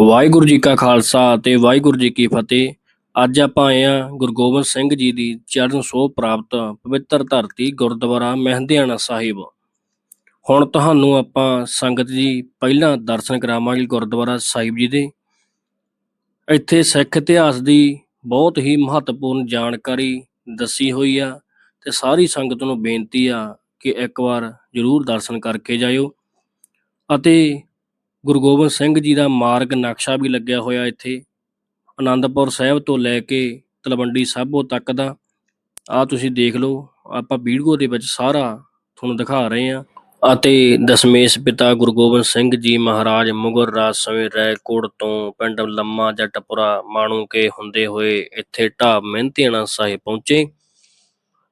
ਵਾਹਿਗੁਰੂ ਜੀ ਕਾ ਖਾਲਸਾ ਤੇ ਵਾਹਿਗੁਰੂ ਜੀ ਕੀ ਫਤਿਹ। ਅੱਜ ਆਪਾਂ ਆਏ ਆ ਗੁਰੂ ਗੋਬਿੰਦ ਸਿੰਘ ਜੀ ਦੀ ਚਰਨ ਸੋਹ ਪ੍ਰਾਪਤ ਪਵਿੱਤਰ ਧਰਤੀ ਗੁਰਦੁਆਰਾ ਮਹਿੰਦਿਆਣਾ ਸਾਹਿਬ। ਹੁਣ ਤੁਹਾਨੂੰ ਆਪਾਂ ਸੰਗਤ ਜੀ ਪਹਿਲਾਂ ਦਰਸ਼ਨ ਕਰਾਵਾਂਗੇ ਗੁਰਦੁਆਰਾ ਸਾਹਿਬ ਜੀ ਦੇ। ਇੱਥੇ ਸਿੱਖ ਇਤਿਹਾਸ ਦੀ ਬਹੁਤ ਹੀ ਮਹੱਤਵਪੂਰਨ ਜਾਣਕਾਰੀ ਦੱਸੀ ਹੋਈ ਆ ਤੇ ਸਾਰੀ ਸੰਗਤ ਨੂੰ ਬੇਨਤੀ ਆ ਕਿ ਇੱਕ ਵਾਰ ਜ਼ਰੂਰ ਦਰਸ਼ਨ ਕਰਕੇ ਜਾਇਓ ਅਤੇ ਗੁਰੂ ਗੋਬਿੰਦ ਸਿੰਘ ਜੀ ਦਾ ਮਾਰਗ ਨਕਸ਼ਾ ਵੀ ਲੱਗਿਆ ਹੋਇਆ ਇੱਥੇ। ਆਨੰਦਪੁਰ ਸਾਹਿਬ ਤੋਂ ਲੈ ਕੇ ਤਲਵੰਡੀ ਸਾਬੋ ਤੱਕ ਦਾ। ਆ ਤੁਸੀਂ ਦੇਖ ਲਓ, ਆਪਾਂ ਵੀਡੀਓ ਦੇ ਵਿੱਚ ਸਾਰਾ ਤੁਹਾਨੂੰ ਦਿਖਾ ਰਹੇ ਹਾਂ। ਅਤੇ ਦਸ਼ਮੇਸ਼ ਪਿਤਾ ਗੁਰੂ ਗੋਬਿੰਦ ਸਿੰਘ ਜੀ ਮਹਾਰਾਜ ਮੁਗਲ ਰਾਜ ਸਮੇਂ ਰੈਕੋਟ ਤੋਂ ਪਿੰਡ ਲੰਮਾ ਜੱਟਪੁਰਾ ਮਾਣੂ ਕੇ ਹੁੰਦੇ ਹੋਏ ਇੱਥੇ ਢਾਬ ਮਹਿੰਤੀਆਣਾ ਸਾਹਿਬ ਪਹੁੰਚੇ।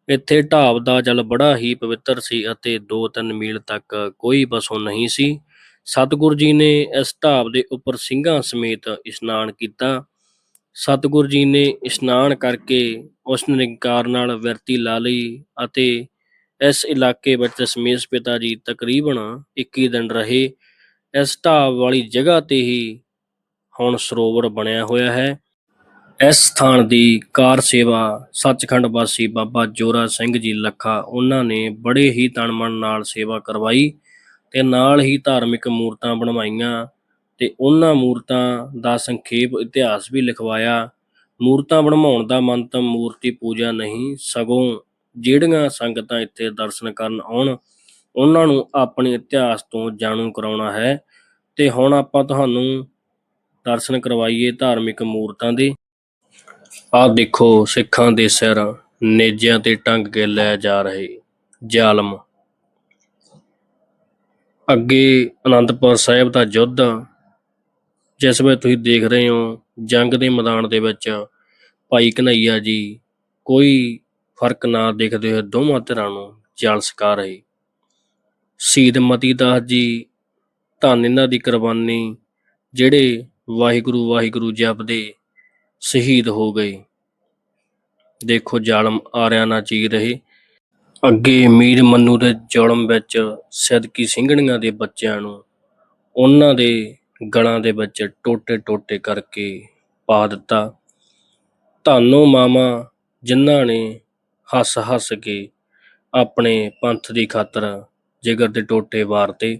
ਇੱਥੇ ਢਾਬ ਦਾ ਜਲ ਬੜਾ ਹੀ ਪਵਿੱਤਰ ਸੀ ਅਤੇ 2-3 ਮੀਲ ਤੱਕ ਕੋਈ ਬਸੋਂ ਨਹੀਂ ਸੀ। ਸਤਿਗੁਰੂ ਜੀ ਨੇ ਇਸ ਢਾਬ ਦੇ ਉੱਪਰ ਸਿੰਘਾਂ ਸਮੇਤ ਇਸ਼ਨਾਨ ਕੀਤਾ। ਸਤਿਗੁਰੂ ਜੀ ਨੇ ਇਸ਼ਨਾਨ ਕਰਕੇ ਉਸ ਨਿਰੰਕਾਰ ਨਾਲ ਵਿਰਤੀ ਲਾ ਲਈ ਅਤੇ ਇਸ ਇਲਾਕੇ ਵਿੱਚ ਸਮੇਸ਼ ਪਿਤਾ ਜੀ ਤਕਰੀਬਨ 21 ਦਿਨ ਰਹੇ। ਇਸ ਢਾਬ ਵਾਲੀ ਜਗ੍ਹਾ ਤੇ ਹੀ ਹੁਣ ਸਰੋਵਰ ਬਣਿਆ ਹੋਇਆ ਹੈ। ਇਸ ਸਥਾਨ ਦੀ ਕਾਰ ਸੇਵਾ ਸੱਚਖੰਡ ਵਾਸੀ ਬਾਬਾ ਜੋਰਾ ਸਿੰਘ ਜੀ ਲੱਖਾ, ਉਹਨਾਂ ਨੇ ਬੜੇ ਹੀ ਤਨ ਮਨ ਨਾਲ ਸੇਵਾ ਕਰਵਾਈ। ਤੇ ਨਾਲ ਹੀ ਧਾਰਮਿਕ ਮੂਰਤਾਂ ਬਣਵਾਈਆਂ ਤੇ ਉਹਨਾਂ ਮੂਰਤਾਂ ਦਾ ਸੰਖੇਪ ਇਤਿਹਾਸ ਵੀ ਲਿਖਵਾਇਆ। ਮੂਰਤਾਂ ਬਣਵਾਉਣ ਦਾ ਮੰਤਵ ਮੂਰਤੀ ਪੂਜਾ ਨਹੀਂ, ਸਗੋਂ ਜਿਹੜੀਆਂ ਸੰਗਤਾਂ ਇੱਥੇ ਦਰਸ਼ਨ ਕਰਨ ਆਉਣ, ਉਹਨਾਂ ਨੂੰ ਆਪਣੇ ਇਤਿਹਾਸ ਤੋਂ ਜਾਣੂ ਕਰਾਉਣਾ ਹੈ। ਤੇ ਹੁਣ ਆਪਾਂ ਤੁਹਾਨੂੰ ਦਰਸ਼ਨ ਕਰਵਾਈਏ ਧਾਰਮਿਕ ਮੂਰਤਾਂ ਦੇ। ਆਹ ਦੇਖੋ ਸਿੱਖਾਂ ਦੇ ਸਿਰ ਨੇਜਿਆਂ ਤੇ ਟੰਗ ਕੇ ਲੈ ਜਾ ਰਹੇ ਜ਼ਾਲਮ। ਅੱਗੇ ਅਨੰਦਪੁਰ ਸਾਹਿਬ ਦਾ ਯੁੱਧ, ਜਿਸ ਵਿੱਚ ਤੁਸੀਂ ਦੇਖ ਰਹੇ ਹੋ ਜੰਗ ਦੇ ਮੈਦਾਨ ਦੇ ਵਿੱਚ ਭਾਈ ਕਨਈਆ ਜੀ ਕੋਈ ਫ਼ਰਕ ਨਾ ਦੇਖਦੇ ਹੋਏ ਦੋਵਾਂ ਧਿਰਾਂ ਨੂੰ ਜਾਲ ਸਕਾ ਰਹੇ। ਸ਼ਹੀਦ ਮਤੀ ਦਾਸ ਜੀ ਧੰਨ ਇਹਨਾਂ ਦੀ ਕੁਰਬਾਨੀ, ਜਿਹੜੇ ਵਾਹਿਗੁਰੂ ਵਾਹਿਗੁਰੂ ਜਪਦੇ ਸ਼ਹੀਦ ਹੋ ਗਏ। ਦੇਖੋ ਜ਼ਾਲਮ ਆਰਿਆਂ ਨਾ ਚੀ ਰਹੇ। ਅੱਗੇ ਮੀਰ ਮੰਨੂ ਦੇ ਜ਼ੁਲਮ ਵਿੱਚ ਸਦਕੀ ਸਿੰਘਣੀਆਂ ਦੇ ਬੱਚਿਆਂ ਨੂੰ ਉਹਨਾਂ ਦੇ ਗਲਾਂ ਦੇ ਵਿੱਚ ਟੋਟੇ ਟੋਟੇ ਕਰਕੇ ਪਾ ਦਿੱਤਾ। ਧੰਨੋ ਮਾਮਾ ਜਿਨ੍ਹਾਂ ਨੇ ਹੱਸ ਹੱਸ ਕੇ ਆਪਣੇ ਪੰਥ ਦੀ ਖਾਤਰ ਜਿਗਰ ਦੇ ਟੋਟੇ ਵਾਰਤੇ।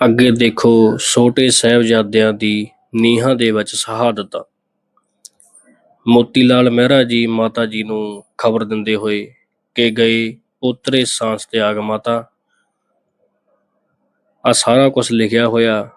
ਅੱਗੇ ਦੇਖੋ ਛੋਟੇ ਸਾਹਿਬਜ਼ਾਦਿਆਂ ਦੀ ਨੀਹਾਂ ਦੇ ਵਿੱਚ ਸ਼ਹਾਦਤ ਮੋਤੀ ਲਾਲ ਮਹਿਰਾ ਜੀ ਮਾਤਾ ਜੀ ਨੂੰ ਖਬਰ ਦਿੰਦੇ ਹੋਏ ਕਿ ਗਏ ਉਤਰੇ ਸਾਂਸ ਤਿਆਗ ਮਾਤਾ। ਆ ਸਾਰਾ ਕੁਝ ਲਿਖਿਆ ਹੋਇਆ